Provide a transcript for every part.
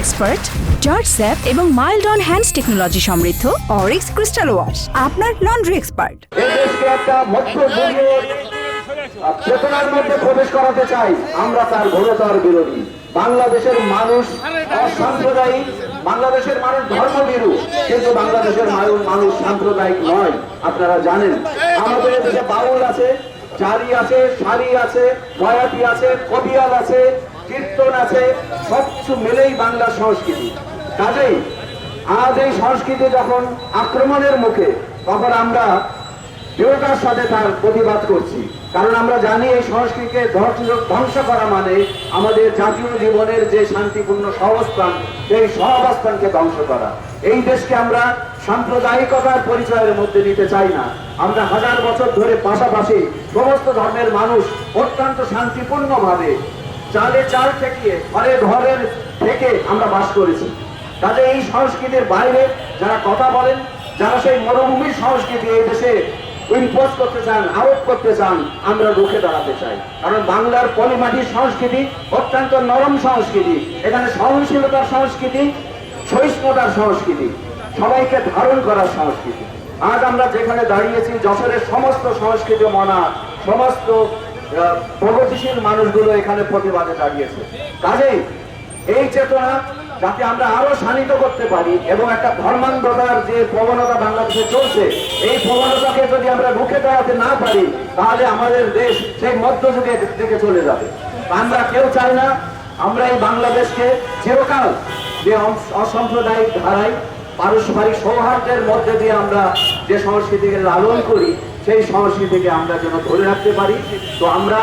Expert জর্জ স্যাপ এবং মাইল্ড অন হ্যান্ডস টেকনোলজি সমৃদ্ধ অরিক্স ক্রিস্টাল ওয়াশ আপনার লন্ড্রি এক্সপার্ট চেতনার মধ্যে প্রবেশ করাতে চাই। আমরা তার ঘোরতর বিরোধী। বাংলাদেশের মানুষ অসাম্প্রদায়িক, বাংলাদেশের মানুষ ধর্মবিরু কিন্তু বাংলাদেশের মানুষ সাম্প্রদায়িক নয়। আপনারা জানেন, আমাদের দেশে বাউল আছে চারি আছে শাড়ি আছে বয়াতি আছে, কবিয়াল আছে কীর্তন আছে সব মিলেই বাংলা সংস্কৃতি। কাজেই আজ এই সংস্কৃতি যখন আক্রমণের মুখে, তখন আমরা দৃঢ়তার সাথে তার প্রতিবাদ করছি। কারণ আমরা জানি এই সংস্কৃতিকে ধ্বংস- করা মানে আমাদের জাতীয় জীবনের যে শান্তিপূর্ণ সহাবস্থান সেই সহাবস্থানকে ধ্বংস করা। এই দেশকে আমরা সাম্প্রদায়িকতার পরিচয়ের মধ্যে নিতে চাই না। আমরা হাজার বছর ধরে পাশাপাশি সমস্ত ধর্মের মানুষ অত্যন্ত শান্তিপূর্ণভাবে চালে চাল ঠেকিয়ে ঘরে ঘরের থেকে আমরা বাস করেছি। কাজে এই সংস্কৃতির বাইরে যারা কথা বলেন, যারা সেই মরুভূমির সংস্কৃতি এই দেশে ইম্পোজ করতে চান, আরোপ করতে চান, আমরা রুখে দাঁড়াতে চাই। কারণ বাংলার পলিমাটির সংস্কৃতি অত্যন্ত নরম সংস্কৃতি, এখানে সহনশীলতার সংস্কৃতি, সহিষ্ণুতার সংস্কৃতি, সবাইকে ধারণ করার সংস্কৃতি। আজ আমরা যেখানে দাঁড়িয়েছি, যশোরের সমস্ত সংস্কৃতি মনা, সমস্ত প্রগতিশীল মানুষগুলো এখানে প্রতিবাদে দাঁড়িয়েছে। কাজেই এই চেতনা যাতে আমরা আরও শানিত করতে পারি এবং একটা ধর্মান্ধতার যে প্রবণতা বাংলাদেশে চলছে, এই প্রবণতাকে যদি আমরা রুখে দাঁড়াতে না পারি, তাহলে আমাদের দেশ সেই মধ্যযুগের দিকে চলে যাবে। আমরা কেউ চাই না, আমরা এই বাংলাদেশকে চিরকাল যে অস- অসাম্প্রদায়িক ধারায় পারস্পরিক সৌহার্দ্যের মধ্যে দিয়ে আমরা যে সংস্কৃতিকে লালন করি সেই সংস্কৃতিকে আমরা যেন ধরে রাখতে পারি। তো আমরা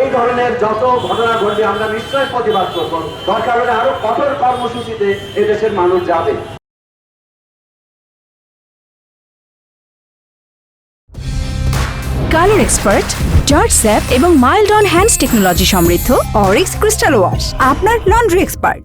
এই ধরনের যত ঘটনা ঘটবে, আমরা নিশ্চয় প্রতিবাদ করব। দরকার হলে আরও কঠোর কর্মসূচিতে এদেশের মানুষ যাবে। কালার এক্সপার্ট, জর্জ স্যাপ এবং মাইল্ড অন হ্যান্ডস টেকনোলজি সমৃদ্ধ অরিক্স ক্রিস্টাল ওয়াশ, আপনার লন্ড্রি এক্সপার্ট।